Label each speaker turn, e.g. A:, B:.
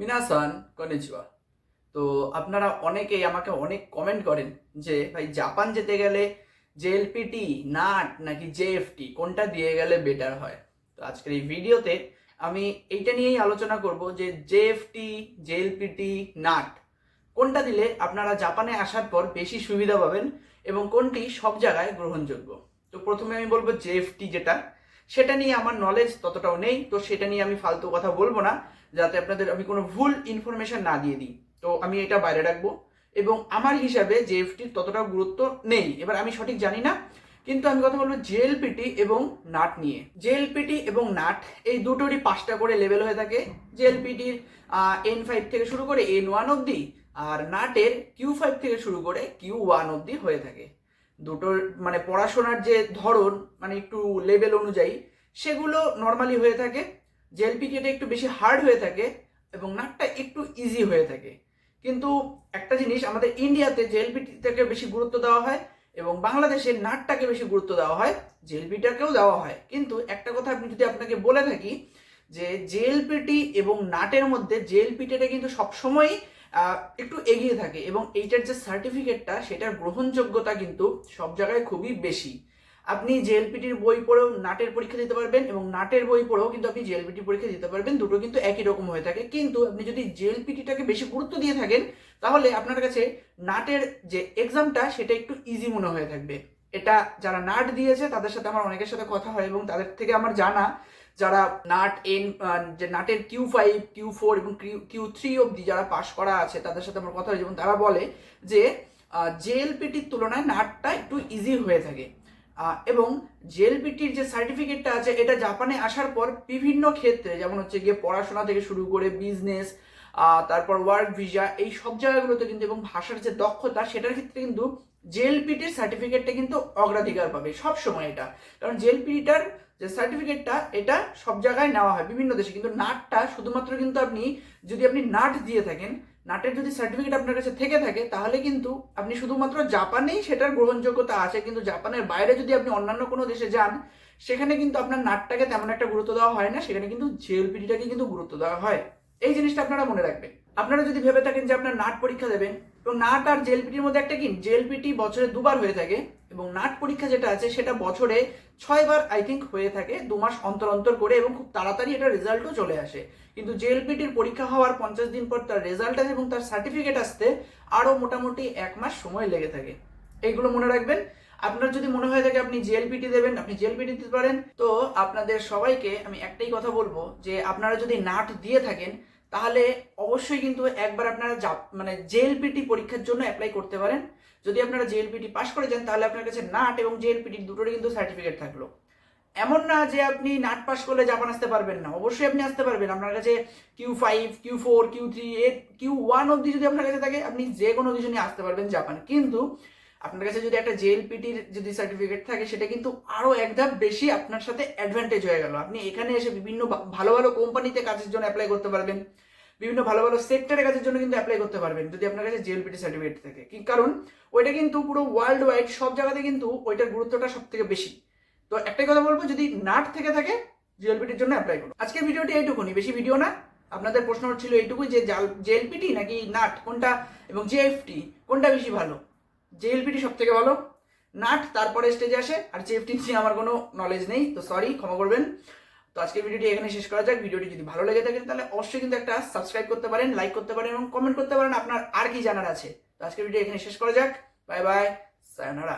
A: মিনাসান কনেচুয়া তো আপনারা অনেকেই আমাকে অনেক কমেন্ট করেন যে, ভাই, জাপান যেতে গেলে জেএলপিটি নাট নাকি জেএফটি কোনটা দিয়ে গেলে বেটার হয়? তো আজকের এই ভিডিওতে আমি এইটা নিয়েই আলোচনা করব যে জেএফটি জেএলপিটি নাট, কোনটা দিলে আপনারা জাপানে আসার পর বেশি সুবিধা পাবেন এবং কোনটি সব জায়গায় গ্রহণযোগ্য? তো প্রথমে আমি বলব জেএফটি যেটা সেটা নিয়ে আমার নলেজ ততটাও নেই, তো সেটা নিয়ে আমি ফালতু কথা বলব না, যাতে আপনাদের আমি কোনো ভুল ইনফরমেশন না দিয়ে দিই। তো আমি এটা বাইরে রাখব। এবং আমার হিসাবে জেএফটির ততটা গুরুত্ব নেই। এবার আমি সঠিক জানি না, কিন্তু আমি কথা বলব জেএলপিটি এবং নাট নিয়ে। জেএলপিটি এবং নাট, এই দুটোরই পাঁচটা করে লেভেল হয়ে থাকে। জেএলপিটির এন ফাইভ থেকে শুরু করে এন ওয়ান অবধি, আর নাটের কিউ ফাইভ থেকে শুরু করে কিউ ওয়ান অবধি হয়ে থাকে। দুটোর মানে পড়াশোনার যে ধরন মানে একটু লেভেল অনুযায়ী, সেগুলো নর্মালি হয়ে থাকে। জেএলপিটিটা একটু বেশি হার্ড হয়ে থাকে এবং নাটটা একটু ইজি হয়ে থাকে। কিন্তু একটা জিনিস, আমাদের ইন্ডিয়াতে জেএলপিটাকে বেশি গুরুত্ব দেওয়া হয় এবং বাংলাদেশে নাটটাকে বেশি গুরুত্ব দেওয়া হয় জেএলপিটাকেও দেওয়া হয়। কিন্তু একটা কথা আপনি যদি আপনাকে বলে থাকি, যে জেএলপিটি এবং নাটের মধ্যে জেএলপিটিটা কিন্তু সবসময়ই একটু এগিয়ে থাকে এবং এইটার যে সার্টিফিকেটটা সেটার গ্রহণযোগ্যতা কিন্তু সব জায়গায় খুবই বেশি। আপনি জেএলপিটির বই পড়েও নাটের পরীক্ষা দিতে পারবেন এবং নাটের বই পড়েও কিন্তু আপনি জেএলপিটি পরীক্ষা দিতে পারবেন। দুটো কিন্তু একই রকম হয়ে থাকে। কিন্তু আপনি যদি জেএলপিটিটাকে বেশি গুরুত্ব দিয়ে থাকেন, তাহলে আপনার কাছে নাটের যে এক্সামটা সেটা একটু ইজি মনে হয়ে থাকবে। এটা যারা নাট দিয়েছে, তাদের সাথে আমার অনেকের সাথে কথা হয় এবং তাদের থেকে আমার জানা। যারা নাট এন যে নাটের কিউ ফাইভ কিউ ফোর এবং কিউ থ্রি অবধি যারা পাশ করা আছে, তাদের সাথে আমার কথা হয় যেমন তারা বলে যে জেএলপিটির তুলনায় নাটটা একটু ইজি হয়ে থাকে। এবং জেএলপিটির যে সার্টিফিকেটটা আছে, এটা জাপানে আসার পর বিভিন্ন ক্ষেত্রে, যেমন হচ্ছে গিয়ে পড়াশোনা থেকে শুরু করে বিজনেস তারপর ওয়ার্ক ভিসা এই সব জায়গাগুলোতে কিন্তু এবং ভাষার যে দক্ষতা, সেটার ক্ষেত্রে কিন্তু জেএলপিটির সার্টিফিকেটটা কিন্তু অগ্রাধিকার পাবে সব সময় এটা। কারণ জেএলপিটার যে সার্টিফিকেটটা এটা সব জায়গায় নেওয়া হয়, বিভিন্ন দেশে। কিন্তু নাটটা শুধুমাত্র কিন্তু আপনি, যদি আপনি নাট দিয়ে থাকেন, নাটের যদি সার্টিফিকেট আপনার কাছে থেকে থাকে, তাহলে কিন্তু আপনি শুধুমাত্র জাপানেই সেটার গ্রহণযোগ্যতা আছে। কিন্তু জাপানের বাইরে যদি আপনি অন্যান্য কোনো দেশে যান, সেখানে কিন্তু আপনার নাটটাকে তেমন একটা গুরুত্ব দেওয়া হয় না, সেখানে কিন্তু জেএলপিটিটাকে কিন্তু গুরুত্ব দেওয়া হয়। এই জিনিসটা আপনারা মনে রাখবেন। আপনারা যদি ভেবে থাকেন যে আপনার নাট পরীক্ষা দেবেন, এবং নাট আর জেএলপিটির মধ্যে একটা কি? জেএলপিটি বছরে দুবার হয়ে থাকে, এবং নাট পরীক্ষা যেটা আছে, সেটা বছরে ছয়বার আই থিঙ্ক হয়ে থাকে, দু মাস অন্তর অন্তর করে, এবং খুব তাড়াতাড়ি এটা রেজাল্টও চলে আসে। কিন্তু জেএলপিটির পরীক্ষা হওয়ার পঞ্চাশ দিন পর তার রেজাল্ট আসে, এবং তার সার্টিফিকেট আসতে আরও মোটামুটি এক মাস সময় লেগে থাকে। এইগুলো মনে রাখবেন। আপনার যদি মনে হয় থাকে আপনি জেএলপিটি দেবেন, আপনি জেএলপিটি দিতে পারেন। তো আপনাদের সবাইকে আমি একটাই কথা বলব যে, আপনারা যদি নাট দিয়ে থাকেন, তাহলে অবশ্যই কিন্তু একবার আপনারা মানে জেএলপিটি পরীক্ষার জন্য অ্যাপ্লাই করতে পারেন। যদি আপনারা জেএলপিটি পাস করে যান, তাহলে আপনার কাছে নাট এবং জেএলপিটি দুটোরই কিন্তু সার্টিফিকেট থাকল। এমন না যে আপনি নাট পাস করলে জাপান আসতে পারবেন না। অবশ্যই আপনি আসতে পারবেন। আপনার কাছে Q five Q four Q three এর কিউ ওয়ান অবধি যদি আপনার কাছে থাকে, আপনি যে কোনো কিছু নিয়ে আসতে পারবেন জাপান। কিন্তু আপনার কাছে যদি একটা জেএলপিটির যদি সার্টিফিকেট থাকে, সেটা কিন্তু আরও এক ধাপ বেশি আপনার সাথে অ্যাডভান্টেজ হয়ে গেল। আপনি এখানে এসে বিভিন্ন ভালো ভালো কোম্পানিতে কাজের জন্য অ্যাপ্লাই করতে পারবেন। বিভিন্ন ভালো ভালো সেক্টরে কাজের জন্য কিন্তু অ্যাপ্লাই করতে পারবেন, যদি আপনার কাছে জেএলপিটি সার্টিফিকেট থাকে। কি কারণ? ওইটা কিন্তু পুরো ওয়ার্ল্ড ওয়াইড সব জায়গাতে কিন্তু ওইটার গুরুত্বটা সব থেকে বেশি। তো একটাই কথা বলব, যদি নাট থেকে থাকে জেএলপিটির জন্য অ্যাপ্লাই করুন। আজকের ভিডিওটি এইটুকুনি, বেশি ভিডিও না। আপনাদের প্রশ্ন ছিল এইটুকুই যে জেএলপিটি নাকি নাট? কোনটা? এবং জেএফটি কোনটা বেশি ভালো? জেএলপিটি সব থেকে ভালো। নাট তারপরে স্টেজে আসে, আর জেএফটি নিয়ে আমার কোনো নলেজ নেই, তো সরি ক্ষমা করবেন। তো আজকের ভিডিওটি এখানে শেষ করা যাক। ভিডিওটি যদি ভালো লেগে থাকে, তাহলে অবশ্যই কিন্তু একটা সাবস্ক্রাইব করতে পারেন লাইক করতে পারেন এবং কমেন্ট করতে পারেন আপনার আর কি জানার আছে। তো আজকের ভিডিও এখানে শেষ করা যাক। Bye bye sayonara